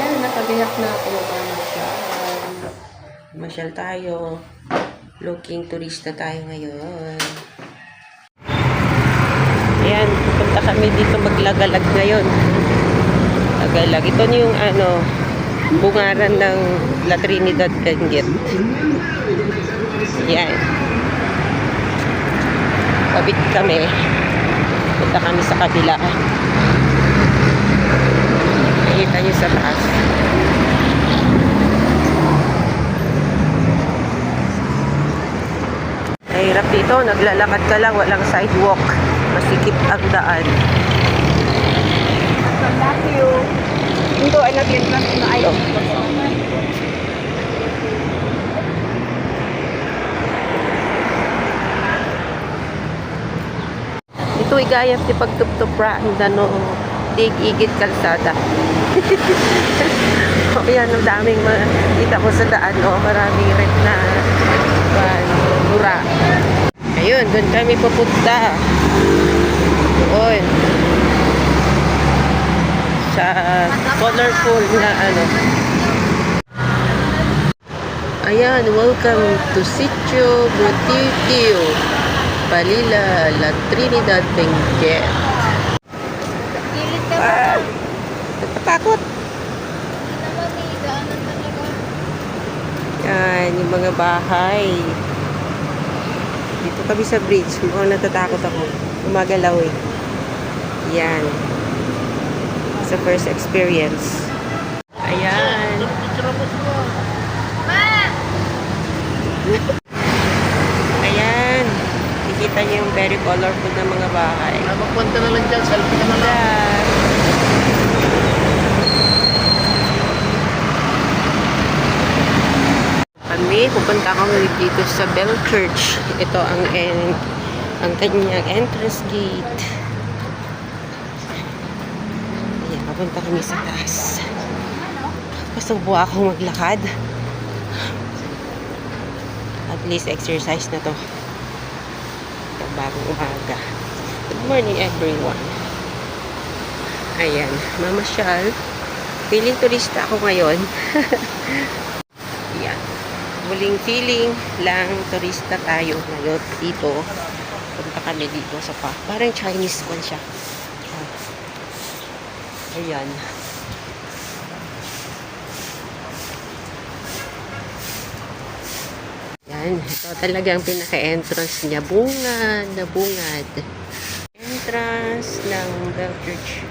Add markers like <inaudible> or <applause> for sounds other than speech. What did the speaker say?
Yan, nakabiyak na ako magmamasyal. Masyal tayo. Looking turista tayo ngayon. Ayan, pupunta kami dito maglagalag ngayon. Lagalag. Ito yung ano, bungaran ng La Trinidad Benguet. Yan. Kabit kami. Punta kami sa kabila. Nakita nyo sa taas. Mahirap dito, naglalakad ka lang, walang sidewalk. Masikip ang daan. Thank you. Ito ay nag-implant na ay. Ito igayap ti pagtuptupra ang dano dig igit kalsada. <laughs> o yan, ang daming makita mo sa daan, no? maraming red na uh, mura. Ayun, doon kami pupunta. Doon. Sa colorful na ano. Ayan, welcome to Sitio Butitio. Palila, La Trinidad, Benguet. Kilit ka ba? Ah, natatakot. Naman daanan talaga. Yan, yung mga bahay. Dito kami sa bridge. Mukhang natatakot ako. Gumagalaw eh. Yan. Sa first experience. Ayan. Ma! <laughs> Ayan. Nakikita niyo yung very colorful na mga bahay. Magpunta na lang dyan, selfie ka na lang. Ganda. Kami, pupunta kami dito sa Bell Church. Ito ang en ang kanyang entrance gate. Ayan, papunta kami sa taas. Pasubo ako maglakad. At least exercise na to. Bagong umaga. Good morning everyone. Ayan, mamasyal. Feeling turista ako ngayon. <laughs> Yan. Muling feeling lang turista tayo ngayon dito. Punta kami dito sa pa. Parang Chinese one siya. Ah. Ayan. Yan. Ito talaga ang pinaka-entrance niya. Bungad na bungad. Entrance ng Bell Church.